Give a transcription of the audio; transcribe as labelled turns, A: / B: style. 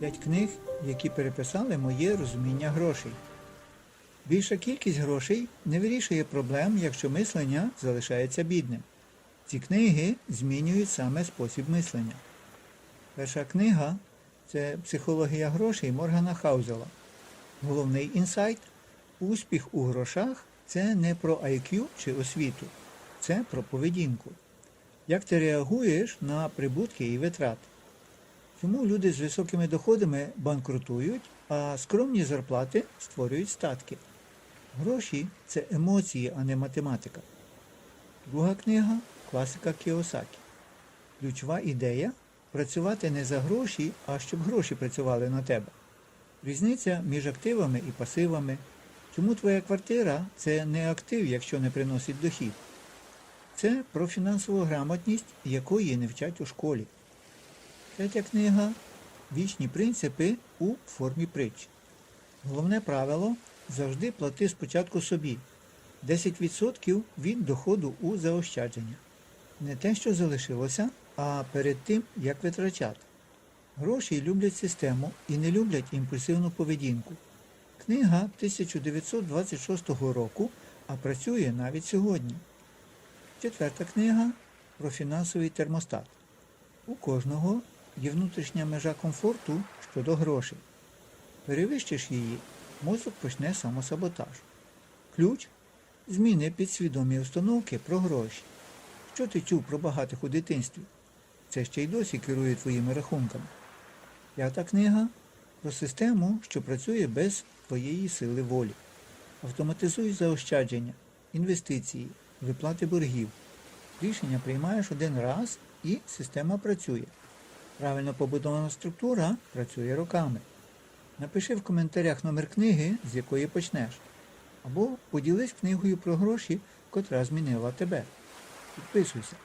A: П'ять книг, які переписали моє розуміння грошей. Більша кількість грошей не вирішує проблем, якщо мислення залишається бідним. Ці книги змінюють саме спосіб мислення. Перша книга це психологія грошей Моргана Хаузела. Головний інсайт успіх у грошах це не про IQ чи освіту, це про поведінку. Як ти реагуєш на прибутки і витрати? Чому люди з високими доходами банкрутують, а скромні зарплати створюють статки? Гроші це емоції, а не математика. Друга книга класика Кіосакі. Ключова ідея працювати не за гроші, а щоб гроші працювали на тебе. Різниця між активами і пасивами. Чому твоя квартира це не актив, якщо не приносить дохід? Це про фінансову грамотність, якої не вчать у школі. Третя книга Вічні принципи у формі притч. Головне правило завжди плати спочатку собі 10% від доходу у заощадження. Не те, що залишилося, а перед тим, як витрачати. Гроші люблять систему і не люблять імпульсивну поведінку. Книга 1926 року, а працює навіть сьогодні. Четверта книга про фінансовий термостат. У кожного є внутрішня межа комфорту щодо грошей. Перевищиш її, мозок почне самосаботаж. Ключ зміни підсвідомі установки про гроші. Що ти чув про багатих у дитинстві? Це ще й досі керує твоїми рахунками. П'ята книга про систему, що працює без твоєї сили волі. Автоматизуй заощадження, інвестиції, виплати боргів. Рішення приймаєш один раз і система працює. Правильно побудована структура працює роками. Напиши в коментарях номер книги, з якої почнеш. Або поділись книгою про гроші, котра змінила тебе. Підписуйся.